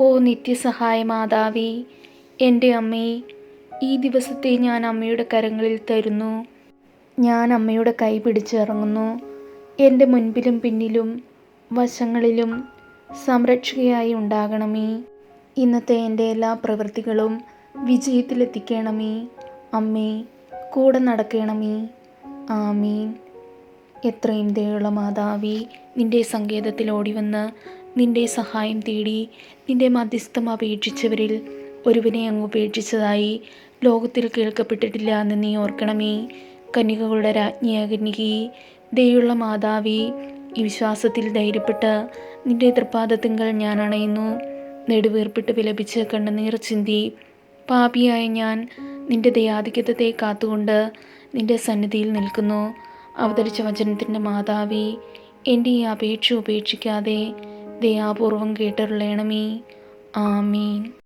ഓ നിത്യസഹായ മാതാവേ എന്റെ അമ്മേ ഈ ദിവസത്തെ ഞാൻ അമ്മയുടെ കരങ്ങളിൽ തരുന്നു. ഞാൻ അമ്മയുടെ കൈ പിടിച്ചിറങ്ങുന്നു. എന്റെ മുൻപിലും പിന്നിലും വശങ്ങളിലും സംരക്ഷകയായി ഉണ്ടാകണമേ. ഇന്നത്തെ എന്റെ എല്ലാ പ്രവൃത്തികളും വിജയത്തിലെത്തിക്കണമേ. അമ്മേ കൂടെ നടക്കണമേ. ആമീൻ. എത്രയും ദയുള്ള മാതാവി നിന്റെ സങ്കേതത്തിൽ ഓടിവന്ന് നിന്റെ സഹായം തേടി നിന്റെ മധ്യസ്ഥം അപേക്ഷിച്ചവരിൽ ഒരുവിനെ അങ്ങ് ഉപേക്ഷിച്ചതായി ലോകത്തിൽ കേൾക്കപ്പെട്ടിട്ടില്ല എന്ന് നീ ഓർക്കണമേ. കന്യകകളുടെ രാജ്ഞിയാകന്യകി ദയുള്ള മാതാവി ഈ വിശ്വാസത്തിൽ ധൈര്യപ്പെട്ട് നിന്റെ തൃപ്പാദത്തിങ്കൾ ഞാൻ അണയുന്നു. നെടുവേർപ്പിട്ട് വിലപിച്ച് കണ്ണുനീർ ചിന്തി പാപിയായ ഞാൻ നിന്റെ ദയാധിക്യത്തെ കാത്തുകൊണ്ട് നിന്റെ സന്നിധിയിൽ നിൽക്കുന്നു. അവതരിച്ച വചനത്തിന്റെ മാതാവേ എന്റെ ഈ അപേക്ഷ ഉപേക്ഷിക്കാതെ ദയാപൂർവം കേട്ടരുളയണമേ ആമീൻ.